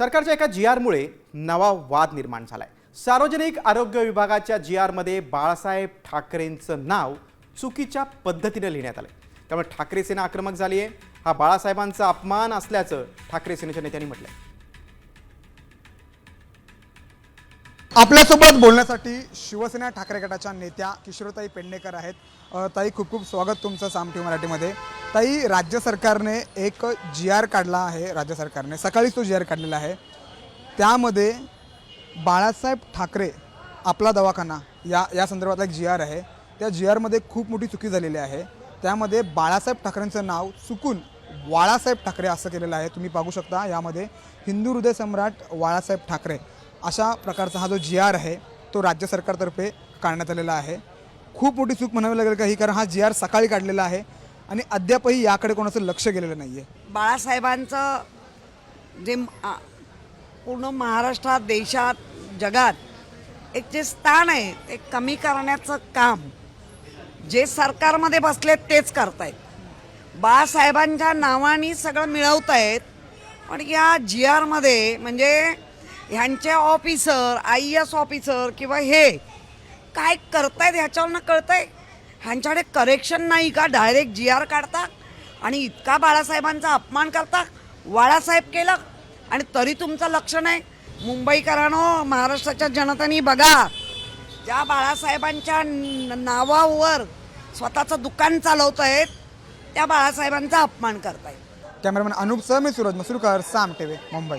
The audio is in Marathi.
सरकारच्या एका जी आरमुळे नवा वाद निर्माण झालाय. सार्वजनिक आरोग्य विभागाच्या जी आरमध्ये बाळासाहेब ठाकरेंचं नाव चुकीच्या पद्धतीने लिहिण्यात आलं त्यामुळे ठाकरे सेना आक्रमक झाली आहे हा बाळासाहेबांचा अपमान असल्याचं ठाकरे सेनेच्या नेत्यांनी आहे आपल्यासोबत बोलण्यासाठी शिवसेना ठाकरे गटाच्या नेत्या किशोरताई पेडणेकर आहेत. ताई खूप खूप स्वागत तुमचं सामठी मराठीमध्ये. ताई राज्य सरकारने एक जी आर काढला आहे राज्य सरकारने. सकाळीच तो जी आर काढलेला आहे. त्यामध्ये बाळासाहेब ठाकरे आपला दवाखाना या या संदर्भातला एक जी आर आहे. त्या जी आरमध्ये खूप मोठी चुकी झालेली आहे. त्यामध्ये बाळासाहेब ठाकरेंचं नाव चुकून वाळासाहेब ठाकरे असं केलेलं आहे. तुम्ही पाहू शकता यामध्ये हिंदू हृदय सम्राट बाळासाहेब ठाकरे अशा प्रकारचा हा जो जी आर आहे तो राज्य सरकारतर्फे काढण्यात आलेला आहे. खूप मोठी चूक म्हणावी लागेल का ही कारण हा जी आर सकाळी काढलेला आहे आणि अद्यापही याकडे कोणाचं लक्ष गेलेलं नाही आहे बाळासाहेबांचं जे आ- पूर्ण महाराष्ट्रात देशात जगात एक जे स्थान आहे ते कमी करण्याचं काम जे सरकारमध्ये बसले तेच करतायत. बाळासाहेबांच्या नावाने सगळं मिळवत आहेत पण या जी आरमध्ये म्हणजे ह्यांचे ऑफिसर आय एस ऑफिसर किंवा हे काय करतायत ह्याच्यावरनं कळतंय? ह्यांच्याकडे करेक्शन नाही का? डायरेक्ट जी आर काढता आणि इतका बाळासाहेबांचा अपमान करता? बाळासाहेब केलं आणि तरी तुमचं लक्ष नाही? मुंबईकरांनो महाराष्ट्राच्या जनतेने बघा ज्या बाळासाहेबांच्या नावावर स्वतःचं दुकान चालवत आहेत त्या बाळासाहेबांचा अपमान करतायत. कॅमेरामॅन अनुप सर मी सूरज मसुरकर साम टीव्ही मुंबई.